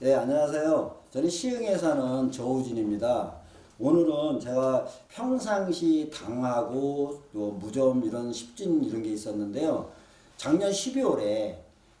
네, 안녕하세요. 저는 시흥에 사는 저우진입니다. 오늘은 제가 평상시 당하고 또 무좀 이런 십진 이런 게 있었는데요. 작년 12월에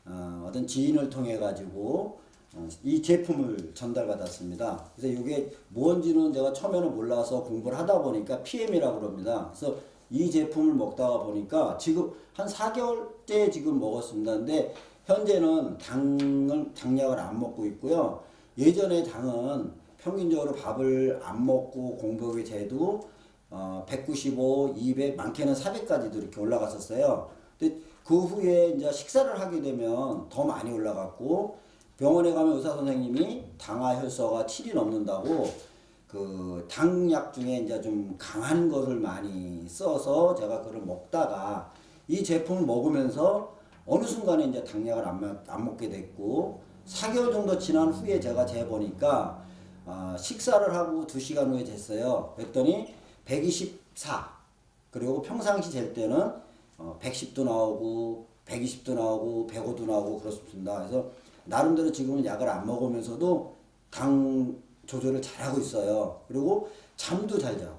어, 어떤 지인을 통해 가지고 어, 이 제품을 전달받았습니다. 그래서 이게 뭔지는 제가 처음에는 몰라서 공부를 하다 보니까 PM이라고 그럽니다. 그래서 이 제품을 먹다가 보니까 지금 한 4개월째 지금 먹었습니다. 근데 현재는 당을 당약을 안 먹고 있고요. 예전에 당은 평균적으로 밥을 안 먹고 공복에 재도 어, 195, 200, 많게는 400까지도 이렇게 올라갔었어요. 근데 그 후에 이제 식사를 하게 되면 더 많이 올라갔고 병원에 가면 의사 선생님이 당화 혈서가 7이 넘는다고 그 당약 중에 이제 좀 강한 것을 많이 써서 제가 그걸 먹다가 이 제품을 먹으면서 어느 순간에 이제 당약을 안, 먹, 안 먹게 됐고 4개월 정도 지난 후에 제가 재보니까 아, 식사를 하고 2시간 후에 쟀어요. 그랬더니 124 그리고 평상시 잴 때는 어, 110도 나오고 120도 나오고 105도 나오고 그렇습니다. 그래서 나름대로 지금은 약을 안 먹으면서도 당 조절을 잘하고 있어요. 그리고 잠도 잘 자고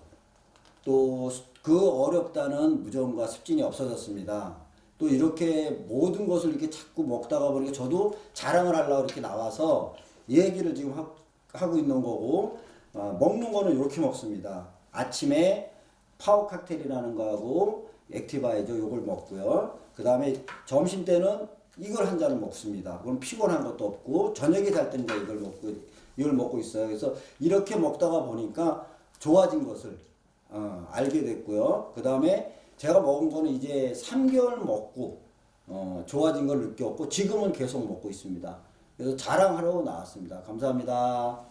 또 그 어렵다는 무좀과 습진이 없어졌습니다. 또 이렇게 모든 것을 이렇게 자꾸 먹다가 보니까 저도 자랑을 하려고 이렇게 나와서 얘기를 지금 하, 하고 있는 거고 어, 먹는 거는 이렇게 먹습니다. 아침에 파워 칵테일이라는 거하고 액티바이저 요걸 먹고요. 그 다음에 점심 때는 이걸 한 잔을 먹습니다. 그럼 피곤한 것도 없고 저녁에 잘 때는 이걸 먹고 이걸 먹고 있어요. 그래서 이렇게 먹다가 보니까 좋아진 것을 어, 알게 됐고요. 그 다음에 제가 먹은 거는 이제 3개월 먹고 어, 좋아진 걸 느꼈고 지금은 계속 먹고 있습니다. 그래서 자랑하러 나왔습니다. 감사합니다.